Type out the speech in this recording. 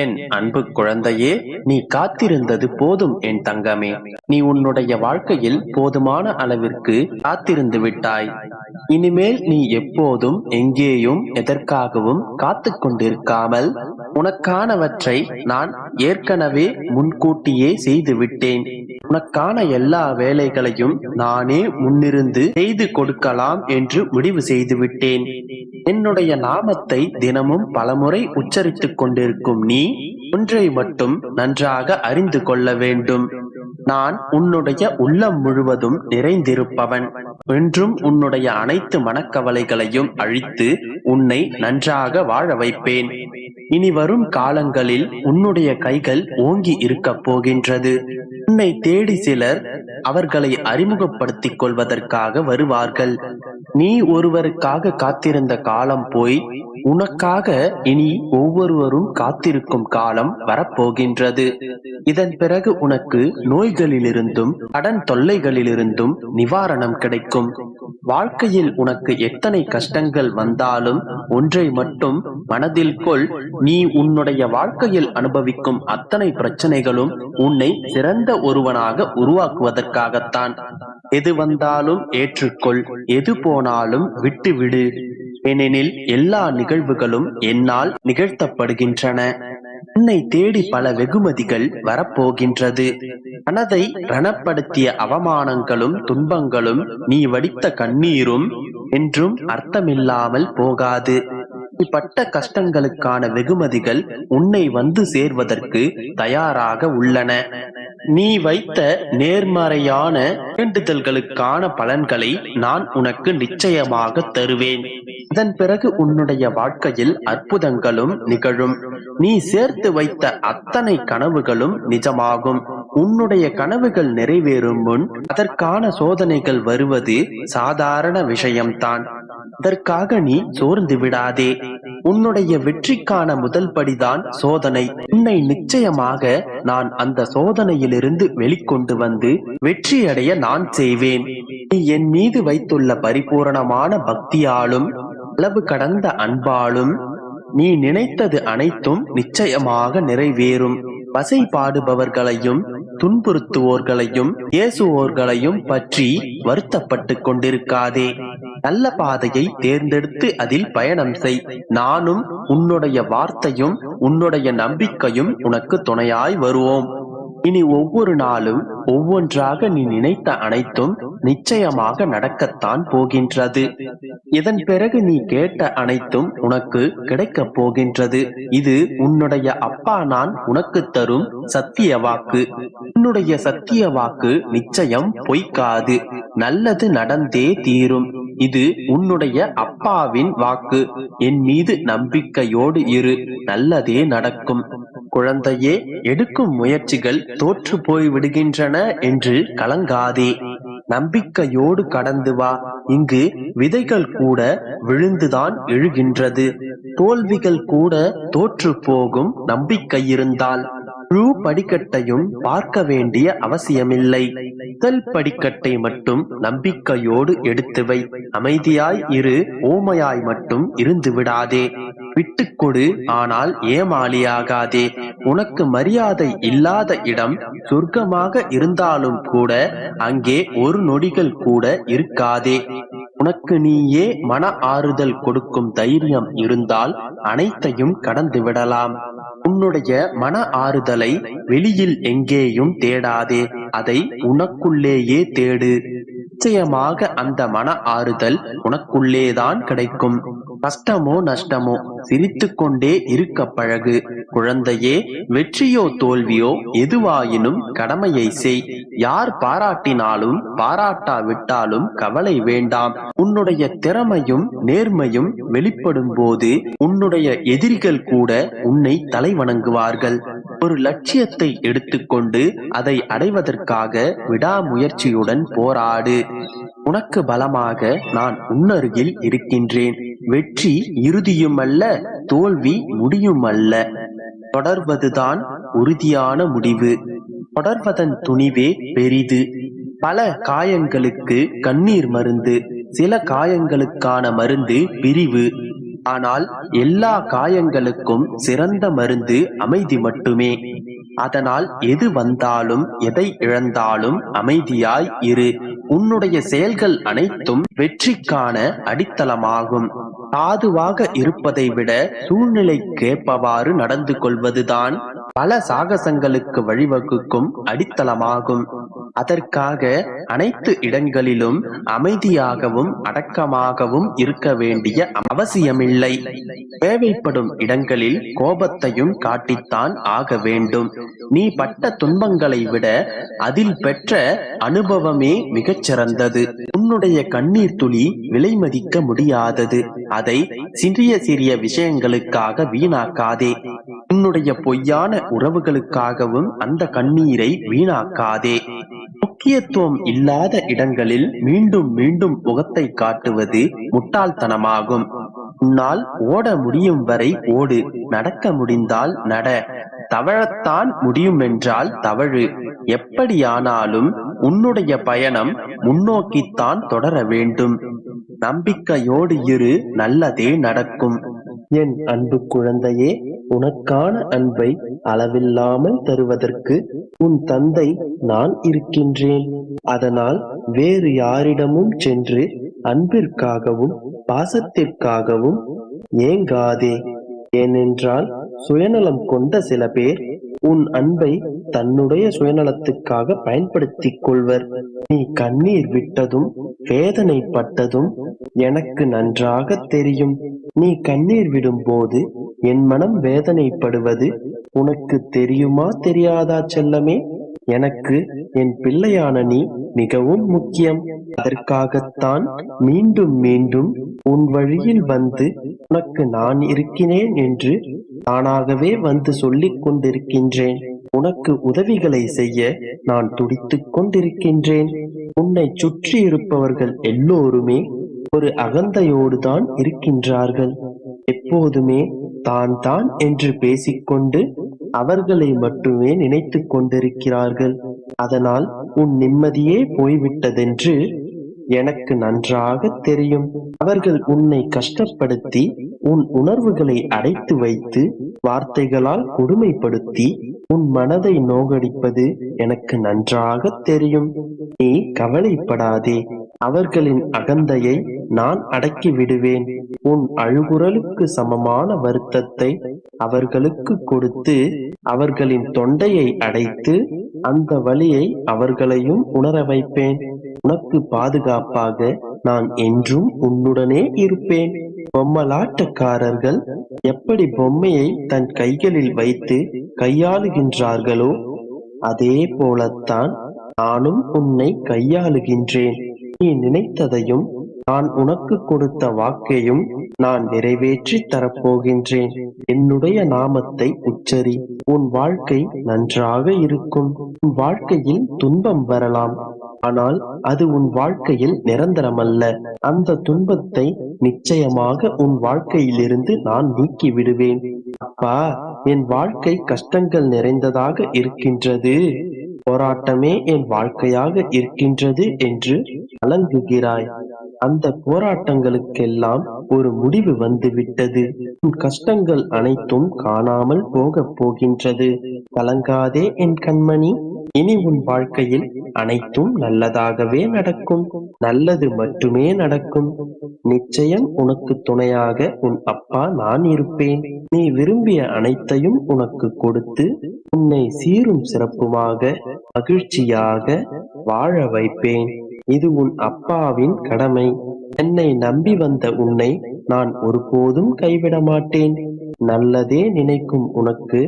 என் அன்பு குழந்தையே நீ காத்திருந்தது போதும் என் தங்கமே. நீ உன்னுடைய வாழ்க்கையில் போதுமான அளவிற்கு காத்திருந்து விட்டாய். இனிமேல் நீ எப்போதும் எங்கேயும் எதற்காகவும் காத்து கொண்டிருக்காமல் உனக்கானவற்றை நான் ஏற்கனவே முன்கூட்டியே செய்து விட்டேன். உனக்கான எல்லா வேலைகளையும் நானே முன்னிருந்து செய்து கொடுக்கலாம் என்று முடிவு செய்து விட்டேன் என்னுடைய நாமத்தை தினமும் பலமுறை உச்சரித்துக் கொண்டிருக்கும் நீ ஒன்றை மட்டும் நன்றாக அறிந்து கொள்ள வேண்டும். நான் உன்னுடைய உள்ளம் முழுவதும் நிறைந்திருப்பவன். என்றும் உன்னுடைய அனைத்து மனக்கவலைகளையும் அழித்து உன்னை நன்றாக வாழ வைப்பேன். இனி வரும் காலங்களில் உன்னுடைய கைகள் ஓங்கி இருக்கப் போகின்றது. உன்னை தேடி சிலர் அவர்களை அறிமுகப்படுத்திக் கொள்வதற்காக வருவார்கள். நீ ஒருவருக்காக காத்திருந்த காலம் போய் உனக்காக இனி ஒவ்வொருவரும் காத்திருக்கும் காலம் வரப்போகின்றது. இதன் பிறகு உனக்கு நோய்களிலிருந்தும் கடன் தொல்லைகளிலிருந்தும் நிவாரணம் கிடைக்கும். வாழ்க்கையில் உனக்கு எத்தனை கஷ்டங்கள் வந்தாலும் ஒன்றை மட்டும் மனதில் கொள் நீ உன்னுடைய வாழ்க்கையில் அனுபவிக்கும் அத்தனை பிரச்சனைகளும் உன்னை சிறந்த ஒருவனாக உருவாக்குவதற்காகத்தான். எது வந்தாலும் ஏற்றுக்கொள் எது போனாலும் விட்டுவிடு. ஏனெனில் எல்லா நிகழ்வுகளும் என்னால் நிகழ்த்தப்படுகின்றன. உன்னை தேடி பல வெகுமதிகள் வரப்போகின்றது. மனதை ரணப்படுத்திய அவமானங்களும் துன்பங்களும் நீ வடித்த கண்ணீரும் என்றும் அர்த்தமில்லாமல் போகாது. பட்ட கஷ்டங்களுக்கான வெகுமதிகள் உன்னை வந்து சேர்வதற்கு தயாராக உள்ளன. நீ வைத்த நேர்மறையான வேண்டுதல்களுக்கான பலன்களை நான் உனக்கு நிச்சயமாக தருவேன். இதன் பிறகு உன்னுடைய வாழ்க்கையில் அற்புதங்களும் நிகழும். நீ சேர்த்து வைத்த அத்தனை கனவுகளும் நிஜமாகும். உன்னுடைய கனவுகள் நிறைவேறும் முன் அதற்கான சோதனைகள் வருவது சாதாரண விஷயம்தான். அதற்காக நீ சோர்ந்து விடாதே. உன்னுடைய வெற்றிக்கான முதல் படிதான் சோதனை. உன்னை நிச்சயமாக நான் அந்த சோதனையிலிருந்து வெளிக்கொண்டு வந்து வெற்றியடைய நான் செய்வேன். நீ என் மீது வைத்துள்ள பரிபூரணமான பக்தியாலும் அளவு கடந்த அன்பாலும் நீ நினைத்தது அனைத்தும் நிச்சயமாக நிறைவேறும். பசை பாடுபவர்களையும் துன்புறுத்துவோர்களையும் ஏசுவோர்களையும் பற்றி வருத்தப்பட்டு கொண்டிருக்காதே. நல்ல பாதையை தேர்ந்தெடுத்து அதில் பயணம் செய். நானும் உன்னுடைய வார்த்தையும் உன்னுடைய நம்பிக்கையும் உனக்கு துணையாய் வருவோம். இனி ஒவ்வொரு நாளும் ஒவ்வொன்றாக நீ நினைத்த அனைத்தும் நிச்சயமாக நடக்கத்தான் போகின்றது. இதன் பிறகு நீ கேட்ட அனைத்தும் உனக்கு கிடைக்கப் போகின்றது. இது உன்னுடைய அப்பா நான் உனக்கு தரும் சத்திய வாக்கு. உன்னுடைய சத்திய வாக்கு நிச்சயம் பொய்க்காது. நல்லது நடந்தே தீரும். இது உன்னுடைய அப்பாவின் வாக்கு. என் மீது நம்பிக்கையோடு இரு. நல்லதே நடக்கும். குழந்தையே எடுக்கும் முயற்சிகள் தோற்று போய் விடுகின்றன என்று கலங்காதே. நம்பிக்கையோடு கடந்து வா. இங்கு விதைகள் கூட விழுந்துதான் எழுகின்றது. தோல்விகள் கூட தோற்று போகும் நம்பிக்கை இருந்தால் முழு படிக்கட்டையும் பார்க்க வேண்டிய அவசியமில்லை. முதல் படிக்கட்டை மட்டும் நம்பிக்கையோடு எடுத்துவை அமைதியாய் இரு ஓமையாய் மட்டும் இருந்து விடாதே. விட்டுக்கொடு ஆனால் ஏமாளியாகாதே. உனக்கு மரியாதை இல்லாத இடம் சொர்க்கமாக இருந்தாலும் கூட அங்கே ஒரு நொடிகள் கூட இருக்காதே. உனக்கு நீயே மன ஆறுதல் கொடுக்கும் தைரியம் இருந்தால் அனைத்தையும் கடந்து விடலாம். உன்னுடைய மன ஆறுதலை வெளியில் எங்கேயும் தேடாதே. அதை உனக்குள்ளேயே தேடு. நிச்சயமாக அந்த மன ஆறுதல் உனக்குள்ளேதான் கிடைக்கும். கஷ்டமோ நஷ்டமோ சிரித்து கொண்டே இருக்க பழகு. குழந்தையே வெற்றியோ தோல்வியோ எதுவாயினும் கடமையை செய். யார் பாராட்டினாலும் பாராட்டாவிட்டாலும் கவலை வேண்டாம். உன்னுடைய திறமையும் நேர்மையும் வெளிப்படும் போது உன்னுடைய எதிரிகள் கூட உன்னை தலை வணங்குவார்கள் ஒரு லட்சியத்தை எடுத்துக்கொண்டு அதை அடைவதற்காக விடாமுயற்சியுடன் போராடு. உனக்கு பலமாக நான் உன்னருகில் இருக்கின்றேன். வெற்றி இறுதியுமல்ல தோல்வி முடியுமல்ல. தொடர்வதுதான் உறுதியான முடிவு. தொடர்வதன் துணிவே பெரிது. பல காயங்களுக்கு கண்ணீர் மருந்து சில காயங்களுக்கான மருந்து பிரிவு. ஆனால் எல்லா காயங்களுக்கும் சிறந்த மருந்து அமைதி மட்டுமே. அதனால் எது வந்தாலும் எதை இழந்தாலும் அமைதியாய் இரு. உன்னுடைய செயல்கள் அனைத்தும் வெற்றிக்கான அடித்தளமாகும். சாதுவாக இருப்பதை விட சூழ்நிலைக்கேற்பவாறு நடந்து கொள்வதுதான் பல சாகசங்களுக்கு வழிவகுக்கும் அடித்தளமாகும். அதற்காக அனைத்து இடங்களிலும் அமைதியாகவும் அடக்கமாகவும் இருக்க வேண்டிய அவசியமில்லை. தேவைப்படும் இடங்களில் கோபத்தையும் காட்டித்தான் ஆக வேண்டும். நீ பட்ட துன்பங்களை விட அதில் பெற்ற அனுபவமே மிகச்சிறந்தது உன்னுடைய கண்ணீர் துளி விலை மதிக்க முடியாதது. அதை சிறிய சிறிய விஷயங்களுக்காக வீணாக்காதே. உன்னுடைய பொய்யான உறவுகளுக்காகவும் அந்த கண்ணீரை வீணாக்காதே. முக்கியத்துவம் இல்லாத இடங்களில் மீண்டும் மீண்டும் முகத்தை காட்டுவது முட்டாள்தனமாகும். உன்னால் ஓட முடியும் வரை ஓடு. நடக்க முடிந்தால் நட. தவழத்தான் முடியும் என்றால் தவழு. எப்படியானாலும் உன்னுடைய பயணம் முன்னோக்கித்தான் தொடர வேண்டும். நம்பிக்கையோடு இரு. நல்லதே நடக்கும். என் அன்பு குழந்தையே உனக்கான அன்பை அளவில்லாமல் தருவதற்கு உன் தந்தை நான் இருக்கின்றேன். அதனால் வேறு யாரிடமும் சென்று அன்பிற்காகவும் பாசத்திற்காகவும் ஏங்காதே. ஏனென்றால் சுயநலம் கொண்ட சில பேர் உன் அன்பை தன்னுடைய சுயநலத்துக்காக பயன்படுத்திக் கொள்வர். நீ கண்ணீர் விட்டதும் வேதனைப்பட்டதும் எனக்கு நன்றாக தெரியும். நீ கண்ணீர் விடும்போது என் மனம் வேதனைப்படுவது உனக்கு தெரியுமா தெரியாதா செல்லமே? எனக்கு என் பிள்ளையான நீ மிகவும் முக்கியம். அதற்காகத்தான் மீண்டும் மீண்டும் உன் வழியில் வந்து உனக்கு நான் இருக்கிறேன் என்று தானாகவே வந்து சொல்லிக் கொண்டிருக்கின்றேன். உனக்கு உதவிகளை செய்ய நான் துடித்துக் கொண்டிருக்கின்றேன். உன்னை சுற்றி இருப்பவர்கள் எல்லோருமே ஒரு அகந்தையோடு தான் இருக்கின்றார்கள். எப்போதுமே தான் தான் என்று பேசிக்கொண்டு அவர்களை மட்டுமே நினைத்துக் கொண்டிருக்கிறார்கள். அதனால் உன் நிம்மதியே போய்விட்டதென்று எனக்கு நன்றாக தெரியும். அவர்கள் உன்னை கஷ்டப்படுத்தி உன் உணர்வுகளை அடைத்து வைத்து வார்த்தைகளால் கொடுமைப்படுத்தி உன் மனதை நோகடிப்பது எனக்கு நன்றாக தெரியும். நீ கவலைப்படாதே. அவர்களின் அகந்தையை நான் அடக்கி விடுவேன். உன் அழுகுரலுக்கு சமமான வருத்தத்தை அவர்களுக்கு கொடுத்து அவர்களின் தொண்டையை அடைத்து அந்த வழியை அவர்களையும் உணர வைப்பேன். உனக்கு பாதுகாப்பாக நான் என்றும் உன்னுடனே இருப்பேன். பொம்மலாட்டக்காரர்கள் எப்படி பொம்மையை தன் கைகளில் வைத்து கையாளுகின்றார்களோ அதே போலத்தான் நானும் உன்னை கையாளுகின்றேன். நீ நினைத்ததையும் நான் உனக்கு கொடுத்த வாக்கையும் நான் நிறைவேற்றி தரப்போகின்றேன். என்னுடைய நாமத்தை உச்சரி. உன் வாழ்க்கை நன்றாக இருக்கும். உன் வாழ்க்கையில் துன்பம் வரலாம். ஆனால் அது உன் வாழ்க்கையில் நிரந்தரமல்ல. அந்த துன்பத்தை நிச்சயமாக உன் வாழ்க்கையிலிருந்து நான் நீக்கி விடுவேன் அப்பா என் வாழ்க்கை கஷ்டங்கள் நிறைந்ததாக இருக்கின்றது. போராட்டமே என் வாழ்க்கையாக இருக்கின்றது என்று கலங்குகிறாய் அந்த போராட்டங்களுக்கெல்லாம் ஒரு முடிவு வந்து விட்டது உன் கஷ்டங்கள் அனைத்தும் காணாமல் போகப் போகின்றது. கலங்காதே என் கண்மணி. இனி உன் வாழ்க்கையில் அனைத்தும் நல்லதாகவே நடக்கும். நல்லது மட்டுமே நடக்கும். நிச்சயம் உனக்கு துணையாக உன் அப்பா நான் இருப்பேன். நீ விரும்பிய அனைத்தையும் உனக்கு கொடுத்து உன்னை சீரும் சிறப்புமாக மகிழ்ச்சியாக வாழ வைப்பேன். இது உன் அப்பாவின் கடமை. என்னை நம்பி வந்த உன்னை நான் ஒருபோதும் கைவிட மாட்டேன் நல்லதே நினைக்கும் உனக்கு.